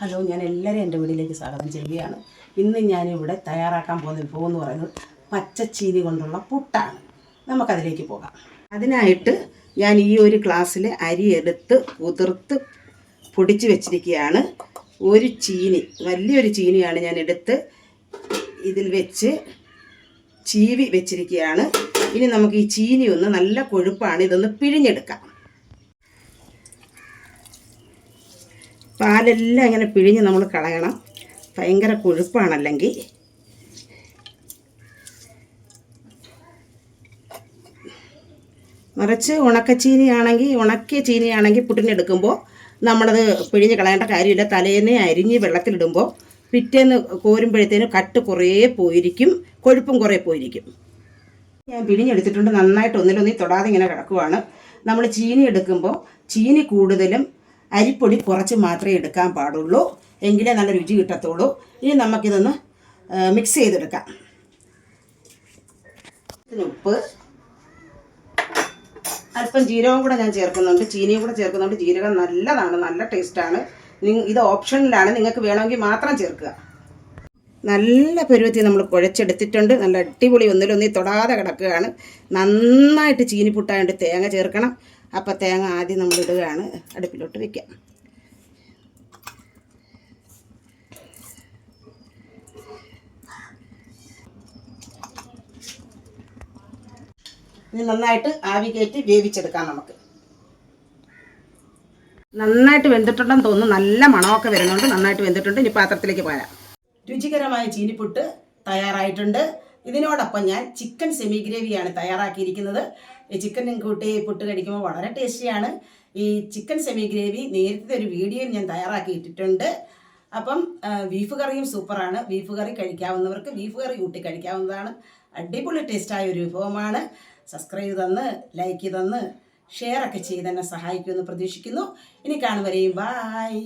Hello ഞാൻ എല്ലാവരെയും എന്റെ വീട്ടിലേക്ക് സ്വാഗതം ചെയ്യുകയാണ്. ഇന്ന് ഞാനിവിടെ തയ്യാറാക്കാൻ പോകുന്ന വിഭവം എന്ന് പറയുന്നത് പച്ചച്ചീനി കൊണ്ടുള്ള പുട്ടാണ്. നമുക്കതിലേക്ക് പോകാം. അതിനായിട്ട് ഞാൻ ഈ ഒരു ഗ്ലാസ്സിൽ അരി എടുത്ത് കുതിർത്ത് പൊടിച്ച് വെച്ചിരിക്കുകയാണ്. ഒരു ചീനി വലിയൊരു ചീനിയാണ് ഞാൻ എടുത്ത് ഇതിൽ വെച്ച് ചീവി വെച്ചിരിക്കുകയാണ്. ഇനി നമുക്ക് ഈ ചീനി ഒന്ന് നല്ല കൊഴുപ്പാണ് ഇതൊന്ന് പിഴിഞ്ഞെടുക്കാം. പാലെല്ലാം ഇങ്ങനെ പിഴിഞ്ഞ് നമ്മൾ കളയണം. ഭയങ്കര കൊഴുപ്പാണല്ലെങ്കിൽ. നിറച്ച് ഉണക്കച്ചീനിയാണെങ്കിൽ ഉണക്കിയ ചീനിയാണെങ്കിൽ പുട്ടിനെടുക്കുമ്പോൾ നമ്മളത് പിഴിഞ്ഞ് കളയേണ്ട കാര്യമില്ല. തലേന്നെ അരിഞ്ഞ് വെള്ളത്തിലിടുമ്പോൾ പിറ്റേന്ന് കോരുമ്പോഴത്തേനും കട്ട് കുറേ പോയിരിക്കും. കൊഴുപ്പും കുറേ പോയിരിക്കും. ഞാൻ പിഴിഞ്ഞെടുത്തിട്ടുണ്ട്. നന്നായിട്ട് ഒന്നിലൊന്നി തൊടാതെ ഇങ്ങനെ കിടക്കുവാണ്. നമ്മൾ ചീനി എടുക്കുമ്പോൾ ചീനി കൂടുതലും അരിപ്പൊടി കുറച്ച് മാത്രമേ എടുക്കാൻ പാടുള്ളൂ. എങ്കിലേ നല്ല രുചി കിട്ടത്തുള്ളൂ. ഇനി നമുക്കിതൊന്ന് മിക്സ് ചെയ്തെടുക്കാം. ഉപ്പ്. അല്പം ജീരകം കൂടെ ഞാൻ ചേർക്കുന്നുണ്ട്. ചീനിയും കൂടെ ചേർക്കുന്നുണ്ട്. ജീരകം നല്ലതാണ്. നല്ല ടേസ്റ്റാണ് ഇത് ഓപ്ഷനിലാണ് നിങ്ങൾക്ക് വേണമെങ്കിൽ മാത്രം ചേർക്കുക. നല്ല പരുവത്തിൽ നമ്മൾ കുഴച്ചെടുത്തിട്ടുണ്ട്. നല്ല അടിപൊളി ഒന്നിലൊന്നി തൊടാതെ കിടക്കുകയാണ്. നന്നായിട്ട് ചീനിപ്പുട്ടായിട്ട് തേങ്ങ ചേർക്കണം. അപ്പോൾ തേങ്ങ ആദ്യം നമ്മൾ ഇടുകയാണ്. അടുപ്പിലോട്ട് ഇനി നന്നായിട്ട് ആവി കയറ്റി വേവിച്ചെടുക്കാം നമുക്ക്. നന്നായിട്ട് വെന്തിട്ടുണ്ടെന്ന് തോന്നുന്നു. നല്ല മണമൊക്കെ വരുന്നുണ്ട്. നന്നായിട്ട് വെന്തിട്ടുണ്ട്. ഇനി പാത്രത്തിലേക്ക് പോരാം. രുചികരമായ ചീനിപ്പുട്ട് തയ്യാറായിട്ടുണ്ട്. ഇതിനോടൊപ്പം ഞാൻ ചിക്കൻ സെമി ഗ്രേവിയാണ് തയ്യാറാക്കിയിരിക്കുന്നത്. ഈ ചിക്കൻ കൂട്ടി പുട്ട് കഴിക്കുമ്പോൾ വളരെ ടേസ്റ്റിയാണ്. ഈ ചിക്കൻ സെമി ഗ്രേവി നേരത്തെ ഒരു വീഡിയോയിൽ ഞാൻ തയ്യാറാക്കിയിട്ടിട്ടുണ്ട്. അപ്പം ബീഫ് കറിയും സൂപ്പറാണ്. ബീഫ് കറി കഴിക്കാവുന്നവർക്ക് ബീഫ് കറി കൂട്ടി കഴിക്കാവുന്നതാണ്. അടിപൊളി ടേസ്റ്റായ ഒരു വിഭവമാണ്. സബ്സ്ക്രൈബ് തന്ന് ലൈക്ക് തന്ന് ഷെയർ ഒക്കെ ചെയ്ത് തന്നെ സഹായിക്കുമെന്ന് പ്രതീക്ഷിക്കുന്നു. ഇനി കാണുവരെയും ബായ്